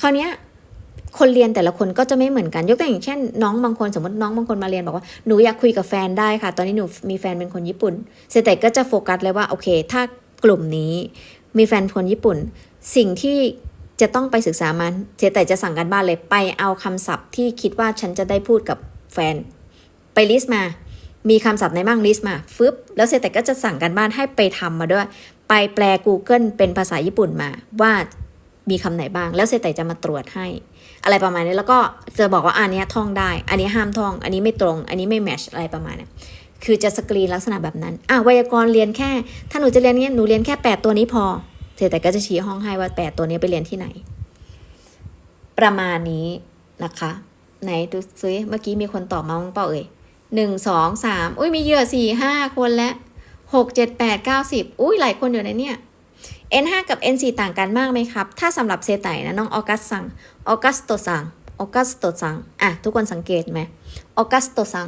คราวนี้คนเรียนแต่ละคนก็จะไม่เหมือนกัน ยกตัวอย่างเช่น น้องบางคนสมมติน้องบางคนมาเรียนบอกว่าหนูอยากคุยกับแฟนได้ค่ะ ตอนนี้หนูมีแฟนเป็นคนญี่ปุ่น เซแตก็จะโฟกัสเลยว่าโอเค ถ้ากลุ่มนี้มีแฟนคนญี่ปุ่น สิ่งที่จะต้องไปศึกษามันเซแต่จะสั่งกันบ้านเลยไปเอาคำศัพท์ที่คิดว่าฉันจะได้พูดกับแฟน ไปลิสต์มา มีคำศัพท์ในบ้างลิสต์มาฟึบแล้วเซแต่ก็จะสั่งกันบ้านให้ไปทำมาด้วย ไปแปล Google เป็นภาษาญี่ปุ่นมาว่า มีคำไหนบ้าง แล้วเซแต่จะมาตรวจให้ อะไรประมาณนี้แล้วก็จะบอกว่าอันนี้ท่องได้ อันนี้ห้ามท่อง อันนี้ไม่ตรง อันนี้ไม่แมชอะไรประมาณนี้คือจะสกรีนลักษณะแบบนั้นอะไวยากรณ์เรียนแค่ ถ้าหนูจะเรียนเนี้ยหนูเรียนแค่ 8 ตัวนี้พอเสร็จแต่ก็จะชี้ห้องให้ว่า 8 ตัวนี้ไปเรียนที่ไหน ประมาณนี้นะคะ ไหนดูซิเมื่อกี้มีคนตอบมาบ้างเปล่าเอ่ยหนึ่งสองสามอุ้ยมีเหยื่อสี่ห้าคนแล้วหกเจ็ดแปดเก้าสิบอุ้ยหลายคนอยู่ในเนี่ย N5 กับ N4 ต่างกันมากไหมครับ ถ้าสำหรับเซไตนะน้องออกัสสั่งออกัสโตสั่งออกัสโตสั่งอะทุกคนสังเกตไหมออกัสโตสั่ง